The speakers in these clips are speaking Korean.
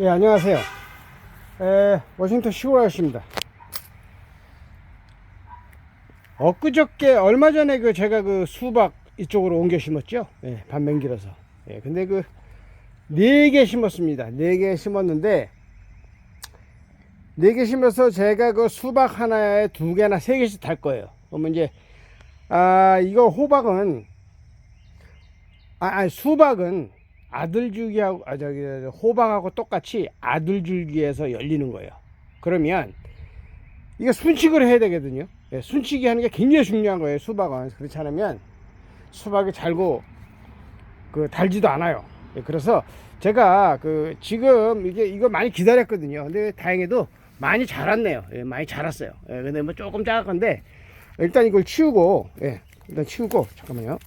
예, 안녕하세요. 에, 워싱턴 시골아저씨입니다. 엊그저께, 얼마 전에 그 제가 그 수박 이쪽으로 옮겨 심었죠? 예, 반면 길어서. 예, 근데 그, 네 개 심었습니다. 네 개 심었는데, 네 개 심어서 제가 그 수박 하나에 두 개나 세 개씩 달 거예요. 그러면 이제, 아, 이거 호박은, 아, 아니, 수박은 아들 줄기하고, 아, 저기, 저, 호박하고 똑같이 아들 줄기에서 열리는 거예요. 그러면, 이거 순칙을 해야 되거든요. 예, 순칙이 하는 게 굉장히 중요한 거예요, 수박은. 그렇지 않으면, 수박이 잘고, 그, 달지도 않아요. 예, 그래서, 제가, 그, 지금, 이게, 이거 많이 기다렸거든요. 근데 다행히도 많이 자랐네요. 예, 많이 자랐어요. 예, 근데 뭐 조금 작을 건데, 일단 이걸 치우고, 예, 일단 치우고, 잠깐만요.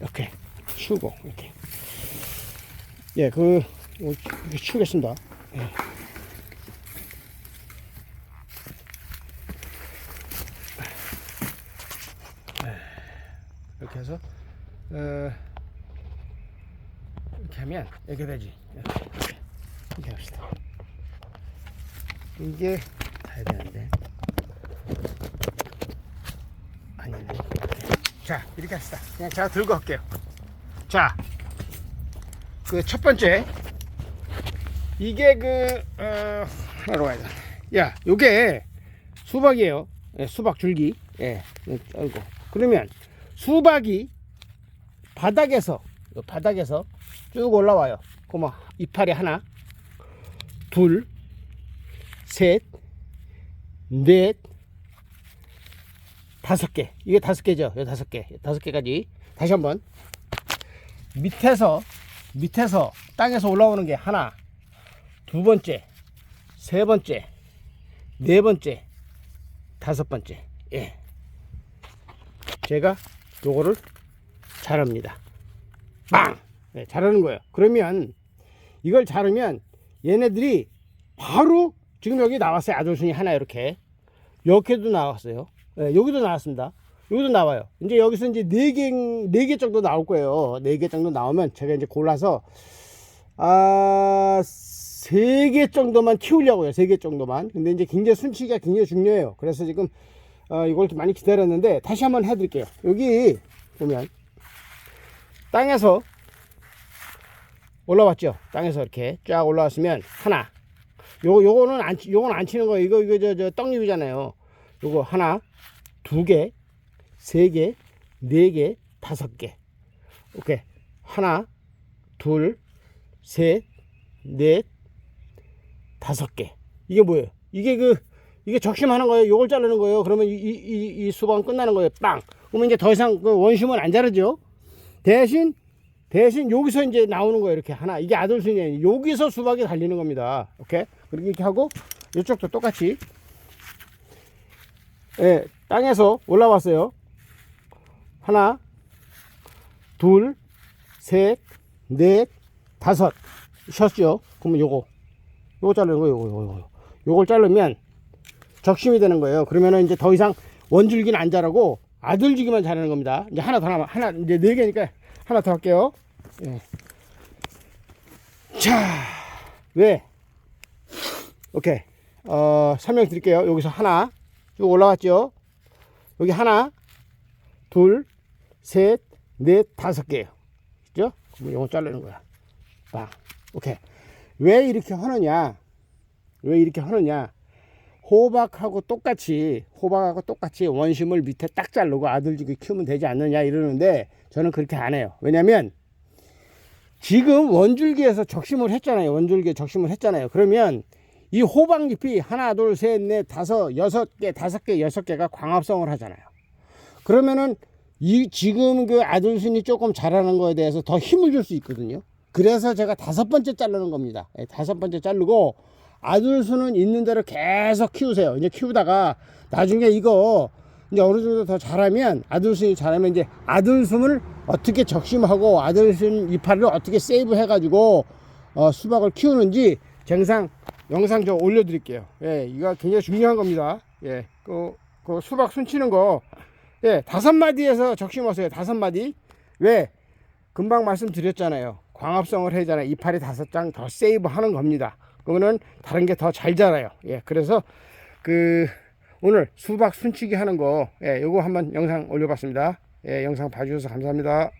이렇게, 치우고, 이렇게. 예, 그, 어, 이렇게 치우겠습니다. 예. 예, 이렇게 해서, 어, 이렇게 하면, 이렇게 되지. 이렇게, 이렇게, 합시다. 이게 다 되는데. 아니네. 자, 이렇게 합시다. 그냥 제가 들고 갈게요. 자, 그 첫 번째. 이게 그, 어, 하나로 가야 돼. 야, 요게 수박이에요. 예, 수박 줄기. 예, 예, 아이고. 그러면 수박이 바닥에서, 요 바닥에서 쭉 올라와요. 그러면 이파리 하나, 둘, 셋, 넷, 다섯 개. 이게 다섯 개죠. 이 다섯 개. 다섯 개까지. 다시 한번. 밑에서, 밑에서, 땅에서 올라오는 게 하나, 두 번째, 세 번째, 네 번째, 다섯 번째. 예. 제가 요거를 자릅니다. 빵! 네, 자르는 거예요. 그러면, 이걸 자르면 얘네들이 바로 지금 여기 나왔어요. 아들순이 하나 이렇게. 이렇게도 나왔어요. 예, 여기도 나왔습니다. 여기도 나와요. 이제 여기서 이제 네 개, 네 개 정도 나올 거예요. 네 개 정도 나오면 제가 이제 골라서, 아, 세 개 정도만 키우려고요. 세 개 정도만. 근데 이제 굉장히 순치기가 굉장히 중요해요. 그래서 지금, 어, 이걸 많이 기다렸는데 다시 한번 해드릴게요. 여기 보면, 땅에서 올라왔죠. 땅에서 이렇게 쫙 올라왔으면 하나. 요, 요거는 안, 치- 요건 안 치는 거예요. 이거, 이거, 저, 저, 떡잎이잖아요. 요거 하나, 두 개, 세 개, 네 개, 다섯 개. 오케이. 하나, 둘, 셋, 넷, 다섯 개. 이게 뭐예요? 이게 그, 이게 적심하는 거예요. 요걸 자르는 거예요. 그러면 이, 이, 이, 이 수박은 끝나는 거예요. 빵. 그러면 이제 더 이상 그 원심은 안 자르죠. 대신, 대신 여기서 이제 나오는 거예요. 이렇게 하나. 이게 아들순이 여기서 수박이 달리는 겁니다. 오케이. 그렇게 이렇게 하고, 이쪽도 똑같이. 예, 땅에서 올라왔어요. 하나, 둘, 셋, 넷, 다섯. 쉬었죠? 그러면 요거. 요거 자르는 거예요. 요거, 요거, 요거. 요걸 자르면 적심이 되는 거예요. 그러면은 이제 더 이상 원줄기는 안 자라고 아들줄기만 자라는 겁니다. 이제 하나 더 남아. 하나, 이제 네 개니까 하나 더 할게요. 예. 자, 왜? 오케이. 어, 설명 드릴게요. 여기서 하나 쭉 올라왔죠? 여기 하나, 둘, 셋, 넷, 다섯 개예요. 그죠? 그럼 이거 자르는 거야. 빵. 오케이. 왜 이렇게 하느냐? 왜 이렇게 하느냐? 호박하고 똑같이 호박하고 똑같이 원심을 밑에 딱 자르고 아들지기 키우면 되지 않느냐 이러는데 저는 그렇게 안 해요. 왜냐면 지금 원줄기에서 적심을 했잖아요. 원줄기에 적심을 했잖아요. 그러면 이 호박잎이 하나, 둘, 셋, 넷, 다섯, 여섯 개, 다섯 개, 여섯 개가 광합성을 하잖아요. 그러면은 이 지금 그 아들 순이 조금 자라는 거에 대해서 더 힘을 줄 수 있거든요. 그래서 제가 다섯 번째 자르는 겁니다. 예, 다섯 번째 자르고 아들 순은 있는 대로 계속 키우세요. 이제 키우다가 나중에 이거 이제 어느 정도 더 자라면 아들 순이 자라면 이제 아들 순을 어떻게 적심하고 아들 순 이파리를 어떻게 세이브 해가지고 어, 수박을 키우는지 정상 영상 좀 올려드릴게요. 예, 이거 굉장히 중요한 겁니다. 예, 그, 그 수박 순치는 거, 예, 다섯 마디에서 적심하세요. 다섯 마디. 왜? 금방 말씀드렸잖아요. 광합성을 해잖아요. 이파리 다섯 장 더 세이브 하는 겁니다. 그거는 다른 게 더 잘 자라요. 예, 그래서 그 오늘 수박 순치기 하는 거, 예, 요거 한번 영상 올려봤습니다. 예, 영상 봐주셔서 감사합니다.